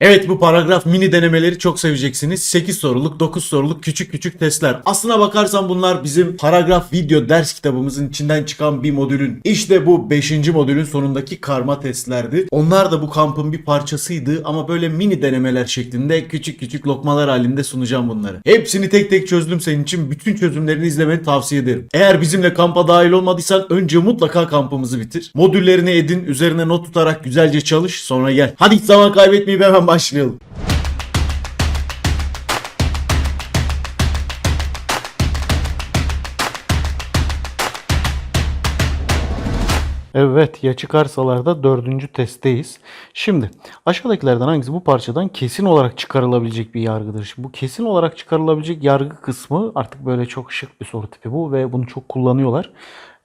Evet bu paragraf mini denemeleri çok seveceksiniz. 8 soruluk, 9 soruluk küçük küçük testler. Aslına bakarsan bunlar bizim paragraf video ders kitabımızın içinden çıkan bir modülün. İşte bu 5. modülün sonundaki karma testlerdi. Onlar da bu kampın bir parçasıydı ama böyle mini denemeler şeklinde küçük küçük lokmalar halinde sunacağım bunları. Hepsini tek tek çözdüm senin için. Bütün çözümlerini izlemeni tavsiye ederim. Eğer bizimle kampa dahil olmadıysan önce mutlaka kampımızı bitir. Modüllerini edin, üzerine not tutarak güzelce çalış, sonra gel. Hadi zaman kaybetmeyip hemen başlayalım. Evet ya çıkarsalar da dördüncü testteyiz. Şimdi aşağıdakilerden hangisi bu parçadan kesin olarak çıkarılabilecek bir yargıdır? Şimdi bu kesin olarak çıkarılabilecek yargı kısmı artık böyle çok şık bir soru tipi bu ve bunu çok kullanıyorlar.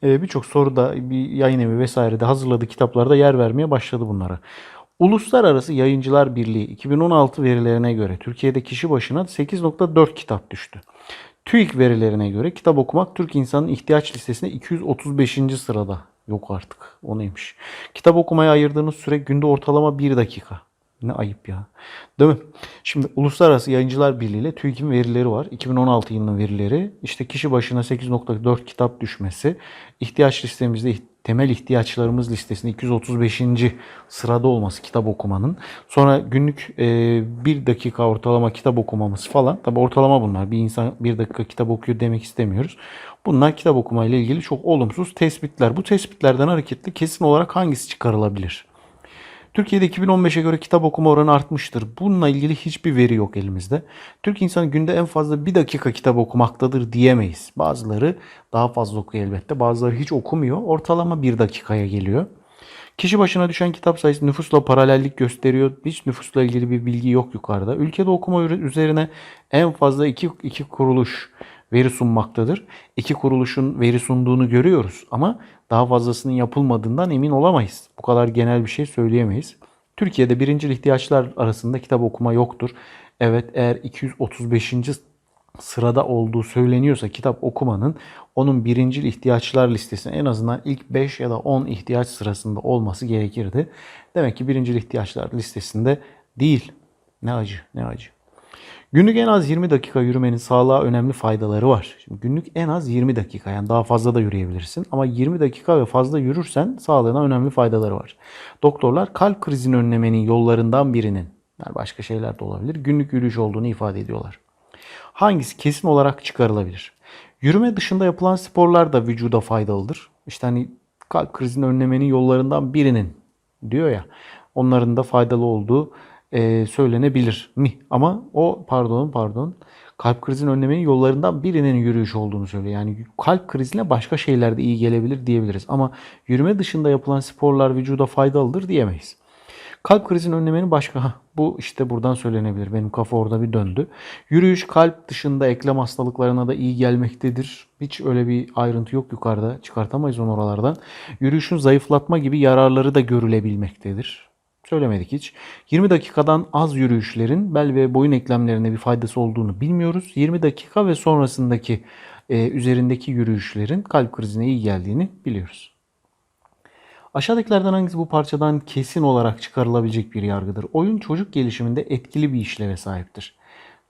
Ee, Birçok soruda bir yayın evi vesairede hazırladığı kitaplarda yer vermeye başladı bunlara. Uluslararası Yayıncılar Birliği 2016 verilerine göre Türkiye'de kişi başına 8.4 kitap düştü. TÜİK verilerine göre kitap okumak Türk insanının ihtiyaç listesinde 235. sırada. Yok artık o neymiş. Kitap okumaya ayırdığınız süre günde ortalama 1 dakika. Ne ayıp ya. Değil mi? Şimdi Uluslararası Yayıncılar Birliği ile TÜİK'in verileri var. 2016 yılının verileri. İşte kişi başına 8.4 kitap düşmesi. ihtiyaç listemizde temel ihtiyaçlarımız listesinde 235. sırada olması kitap okumanın. Sonra günlük 1 dakika ortalama kitap okumamız falan. Tabi ortalama bunlar. Bir insan 1 dakika kitap okuyor demek istemiyoruz. Bunlar kitap okumayla ilgili çok olumsuz tespitler. Bu tespitlerden hareketli kesin olarak hangisi çıkarılabilir? Türkiye'de 2015'e göre kitap okuma oranı artmıştır. Bununla ilgili hiçbir veri yok elimizde. Türk insanı günde en fazla bir dakika kitap okumaktadır diyemeyiz. Bazıları daha fazla okuyor elbette. Bazıları hiç okumuyor. Ortalama bir dakikaya geliyor. Kişi başına düşen kitap sayısı nüfusla paralellik gösteriyor. Hiç nüfusla ilgili bir bilgi yok yukarıda. Ülkede okuma üzerine en fazla iki, iki kuruluş veri sunmaktadır. İki kuruluşun veri sunduğunu görüyoruz ama daha fazlasının yapılmadığından emin olamayız. Bu kadar genel bir şey söyleyemeyiz. Türkiye'de birincil ihtiyaçlar arasında kitap okuma yoktur. Evet eğer 235. sırada olduğu söyleniyorsa kitap okumanın onun birincil ihtiyaçlar listesine en azından ilk 5 ya da 10 ihtiyaç sırasında olması gerekirdi. Demek ki birincil ihtiyaçlar listesinde değil. Ne acı ne acı. Günlük en az 20 dakika yürümenin sağlığa önemli faydaları var. Şimdi günlük en az 20 dakika yani daha fazla da yürüyebilirsin. Ama 20 dakika ve fazla yürürsen sağlığına önemli faydaları var. Doktorlar kalp krizini önlemenin yollarından birinin, yani başka şeyler de olabilir, günlük yürüyüş olduğunu ifade ediyorlar. Hangisi kesin olarak çıkarılabilir? Yürüme dışında yapılan sporlar da vücuda faydalıdır. İşte hani kalp krizini önlemenin yollarından birinin diyor ya. Onların da faydalı olduğu e, söylenebilir mi? Ama o pardon pardon kalp krizini önlemenin yollarından birinin yürüyüş olduğunu söylüyor. Yani kalp krizine başka şeyler de iyi gelebilir diyebiliriz. Ama yürüme dışında yapılan sporlar vücuda faydalıdır diyemeyiz. Kalp krizini önlemenin başka bu işte buradan söylenebilir. Benim kafa orada bir döndü. Yürüyüş kalp dışında eklem hastalıklarına da iyi gelmektedir. Hiç öyle bir ayrıntı yok yukarıda. Çıkartamayız onu oralardan. Yürüyüşün zayıflatma gibi yararları da görülebilmektedir. Söylemedik hiç. 20 dakikadan az yürüyüşlerin bel ve boyun eklemlerine bir faydası olduğunu bilmiyoruz. 20 dakika ve sonrasındaki e, üzerindeki yürüyüşlerin kalp krizine iyi geldiğini biliyoruz. Aşağıdakilerden hangisi bu parçadan kesin olarak çıkarılabilecek bir yargıdır? Oyun çocuk gelişiminde etkili bir işleve sahiptir.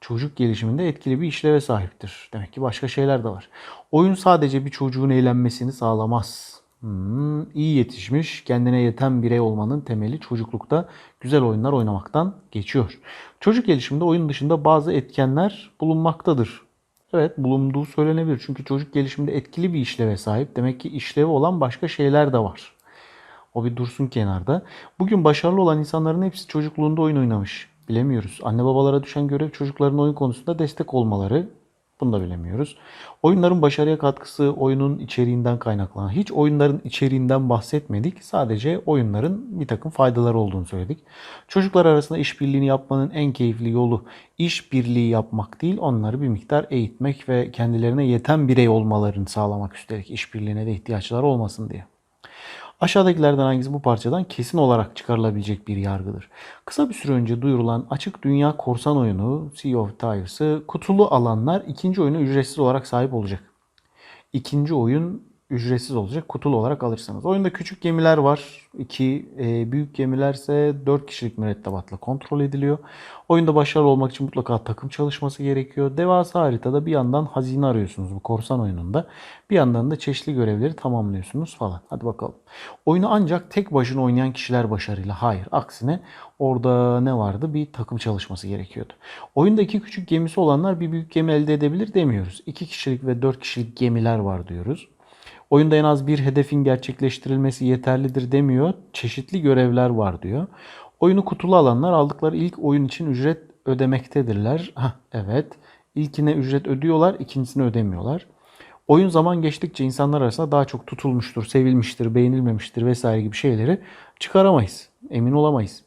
Çocuk gelişiminde etkili bir işleve sahiptir. Demek ki başka şeyler de var. Oyun sadece bir çocuğun eğlenmesini sağlamaz. Hmm, iyi yetişmiş, kendine yeten birey olmanın temeli çocuklukta güzel oyunlar oynamaktan geçiyor. Çocuk gelişiminde oyun dışında bazı etkenler bulunmaktadır. Evet bulunduğu söylenebilir. Çünkü çocuk gelişiminde etkili bir işleve sahip. Demek ki işlevi olan başka şeyler de var. O bir dursun kenarda. Bugün başarılı olan insanların hepsi çocukluğunda oyun oynamış. Bilemiyoruz. Anne babalara düşen görev çocukların oyun konusunda destek olmaları. Bunu da bilemiyoruz. Oyunların başarıya katkısı oyunun içeriğinden kaynaklanan. Hiç oyunların içeriğinden bahsetmedik. Sadece oyunların bir takım faydaları olduğunu söyledik. Çocuklar arasında işbirliğini yapmanın en keyifli yolu işbirliği yapmak değil, onları bir miktar eğitmek ve kendilerine yeten birey olmalarını sağlamak üstelik işbirliğine de ihtiyaçları olmasın diye. Aşağıdakilerden hangisi bu parçadan kesin olarak çıkarılabilecek bir yargıdır? Kısa bir süre önce duyurulan Açık Dünya Korsan oyunu Sea of Thieves'ı kutulu alanlar ikinci oyuna ücretsiz olarak sahip olacak. İkinci oyun ücretsiz olacak. Kutulu olarak alırsanız. Oyunda küçük gemiler var. 2 büyük gemilerse 4 kişilik mürettebatla kontrol ediliyor. Oyunda başarılı olmak için mutlaka takım çalışması gerekiyor. Devasa haritada bir yandan hazine arıyorsunuz bu korsan oyununda. Bir yandan da çeşitli görevleri tamamlıyorsunuz falan. Hadi bakalım. Oyunu ancak tek başına oynayan kişiler başarıyla. Hayır. Aksine orada ne vardı? Bir takım çalışması gerekiyordu. Oyunda iki küçük gemisi olanlar bir büyük gemi elde edebilir demiyoruz. 2 kişilik ve 4 kişilik gemiler var diyoruz. Oyunda en az bir hedefin gerçekleştirilmesi yeterlidir demiyor. Çeşitli görevler var diyor. Oyunu kutulu alanlar aldıkları ilk oyun için ücret ödemektedirler. Hah, evet. İlkine ücret ödüyorlar, ikincisine ödemiyorlar. Oyun zaman geçtikçe insanlar arasında daha çok tutulmuştur, sevilmiştir, beğenilmemiştir vesaire gibi şeyleri çıkaramayız. Emin olamayız.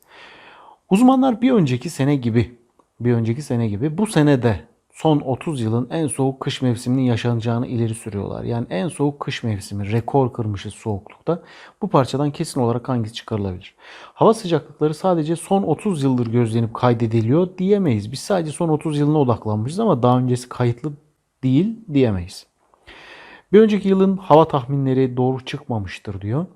Uzmanlar bir önceki sene gibi, bir önceki sene gibi bu sene de son 30 yılın en soğuk kış mevsiminin yaşanacağını ileri sürüyorlar. Yani en soğuk kış mevsimi, rekor kırmışız soğuklukta. Bu parçadan kesin olarak hangisi çıkarılabilir? Hava sıcaklıkları sadece son 30 yıldır gözlenip kaydediliyor diyemeyiz. Biz sadece son 30 yılına odaklanmışız ama daha öncesi kayıtlı değil diyemeyiz. Bir önceki yılın hava tahminleri doğru çıkmamıştır diyor.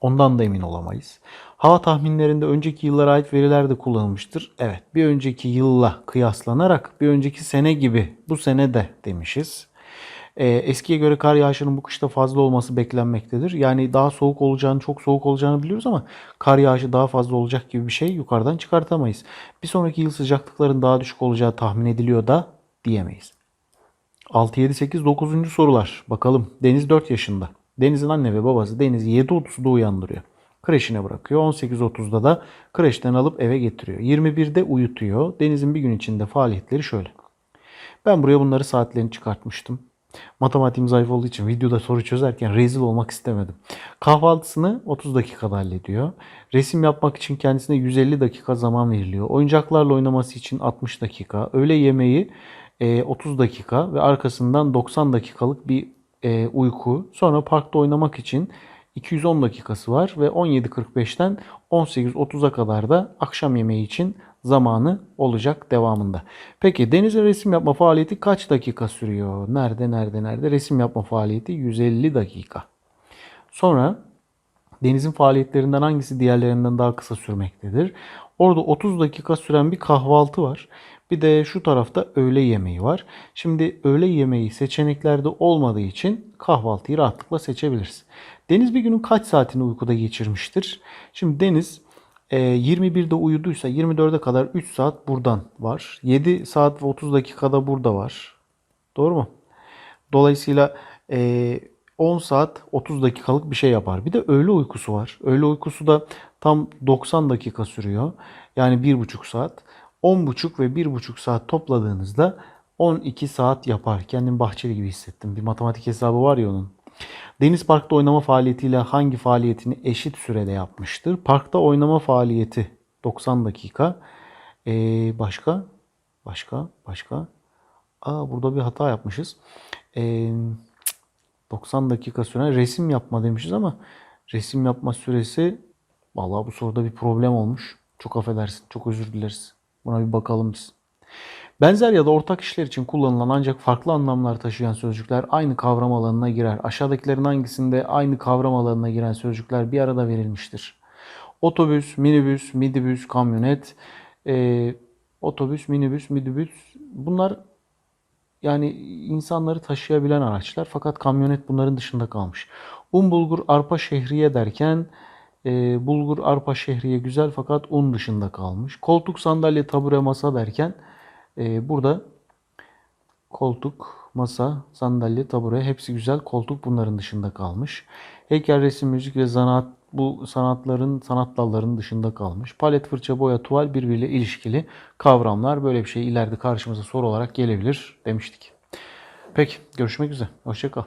Ondan da emin olamayız. Hava tahminlerinde önceki yıllara ait veriler de kullanılmıştır. Evet bir önceki yılla kıyaslanarak bir önceki sene gibi bu sene de demişiz. Ee, eskiye göre kar yağışının bu kışta fazla olması beklenmektedir. Yani daha soğuk olacağını, çok soğuk olacağını biliyoruz ama kar yağışı daha fazla olacak gibi bir şey yukarıdan çıkartamayız. Bir sonraki yıl sıcaklıkların daha düşük olacağı tahmin ediliyor da diyemeyiz. 6, 7, 8, 9. sorular. Bakalım. Deniz 4 yaşında. Deniz'in anne ve babası Deniz'i 7.30'da uyandırıyor. Kreşine bırakıyor. 18.30'da da kreşten alıp eve getiriyor. 21'de uyutuyor. Deniz'in bir gün içinde faaliyetleri şöyle. Ben buraya bunları saatlerini çıkartmıştım. Matematiğim zayıf olduğu için videoda soru çözerken rezil olmak istemedim. Kahvaltısını 30 dakikada hallediyor. Resim yapmak için kendisine 150 dakika zaman veriliyor. Oyuncaklarla oynaması için 60 dakika. Öğle yemeği e, 30 dakika ve arkasından 90 dakikalık bir e, uyku. Sonra parkta oynamak için 210 dakikası var ve 17.45'ten 18.30'a kadar da akşam yemeği için zamanı olacak devamında. Peki denize resim yapma faaliyeti kaç dakika sürüyor? Nerede nerede nerede? Resim yapma faaliyeti 150 dakika. Sonra denizin faaliyetlerinden hangisi diğerlerinden daha kısa sürmektedir? Orada 30 dakika süren bir kahvaltı var. Bir de şu tarafta öğle yemeği var. Şimdi öğle yemeği seçeneklerde olmadığı için kahvaltıyı rahatlıkla seçebiliriz. Deniz bir günün kaç saatini uykuda geçirmiştir? Şimdi Deniz 21'de uyuduysa 24'e kadar 3 saat buradan var. 7 saat ve 30 dakikada burada var. Doğru mu? Dolayısıyla 10 saat 30 dakikalık bir şey yapar. Bir de öğle uykusu var. Öğle uykusu da tam 90 dakika sürüyor. Yani 1,5 saat. 10,5 ve 1,5 saat topladığınızda 12 saat yapar. Kendim bahçeli gibi hissettim. Bir matematik hesabı var ya onun. Deniz Park'ta oynama faaliyetiyle hangi faaliyetini eşit sürede yapmıştır? Parkta oynama faaliyeti 90 dakika. Ee, başka? Başka? Başka? Aa, burada bir hata yapmışız. Ee, 90 dakika süren resim yapma demişiz ama resim yapma süresi vallahi bu soruda bir problem olmuş. Çok affedersin. Çok özür dileriz. Buna bir bakalım biz. Benzer ya da ortak işler için kullanılan ancak farklı anlamlar taşıyan sözcükler aynı kavram alanına girer. Aşağıdakilerin hangisinde aynı kavram alanına giren sözcükler bir arada verilmiştir? Otobüs, minibüs, midibüs, kamyonet, e, otobüs, minibüs, midibüs bunlar yani insanları taşıyabilen araçlar fakat kamyonet bunların dışında kalmış. Un, bulgur, arpa, şehriye derken e, bulgur, arpa, şehriye güzel fakat un dışında kalmış. Koltuk, sandalye, tabure, masa derken e, burada koltuk, masa, sandalye, tabure hepsi güzel. Koltuk bunların dışında kalmış. Heykel, resim, müzik ve zanaat bu sanatların, sanat dallarının dışında kalmış. Palet, fırça, boya, tuval birbiriyle ilişkili kavramlar. Böyle bir şey ileride karşımıza soru olarak gelebilir demiştik. Peki görüşmek üzere. Hoşçakal.